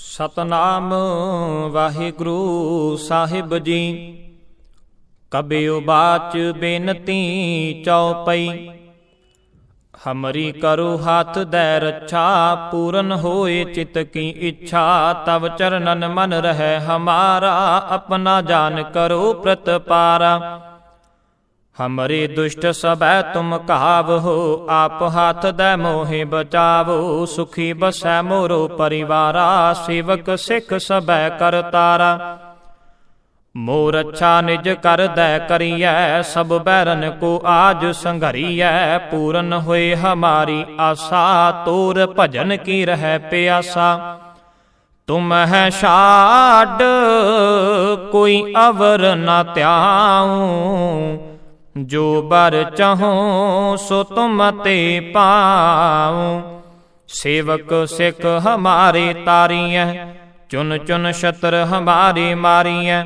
ਸਤਨਾਮ ਵਾਹਿਗੁਰੂ ਸਾਹਿਬ ਜੀ। ਕਬਿਉ ਬਾਚ ਬੇਨਤੀ ਚਉਪਈ। ਹਮਰੀ ਕਰੋ ਹੱਥ ਦੈ ਰੱਛਾ, ਪੂਰਨ ਹੋਏ ਚਿਤ ਕੀ ਇੱਛਾ। ਤਵ ਚਰਨਨ ਮਨ ਰਹਿ ਹਮਾਰਾ, ਆਪਣਾ ਜਾਨ ਕਰੋ ਪ੍ਰਤਪਾਰਾ। ਹਮਰੇ ਦੁਸ਼ਟ ਸਭੈ ਤੁਮ ਕਹਾਵ ਹੋ ਆਪ ਹੱਥ ਦੈ ਮੋਹਿ ਬਚਾਵੋ ਸੁਖੀ ਬਸੈ ਮੋਰੋ ਪਰਿਵਾਰਾ ਸੇਵਕ ਸਿੱਖ ਸਭੈ ਕਰਤਾਰਾ ਮੋਰ ਅੱਛਾ ਨਿਜ ਕਰਦੈ ਕਰੀਐ ਸਭ ਬੈਰਨ ਕੋ ਆਜ ਸੰਘਰੀਐ ਪੂਰਨ ਹੋਏ ਹਮਾਰੀ ਆਸਾ ਤੋਰ ਭਜਨ ਕੀ ਰਹਿ ਪਿਆਸਾ ਤੁਮ ਹੈ ਛਾਡ ਕੋਈ ਅਵਰ ਨਾ ਧਿਆਉ ਜੋ ਬਰ ਚਾਹੋ, ਸੋ ਤੁਮ ਤੇ ਪਾਉ। ਸੇਵਕ ਸਿੱਖ ਹਮਾਰੇ ਤਾਰੀਐ, ਚੁਨ ਚੁਨ ਸ਼ਤਰ ਹਮਾਰੀ ਮਾਰੀਐ।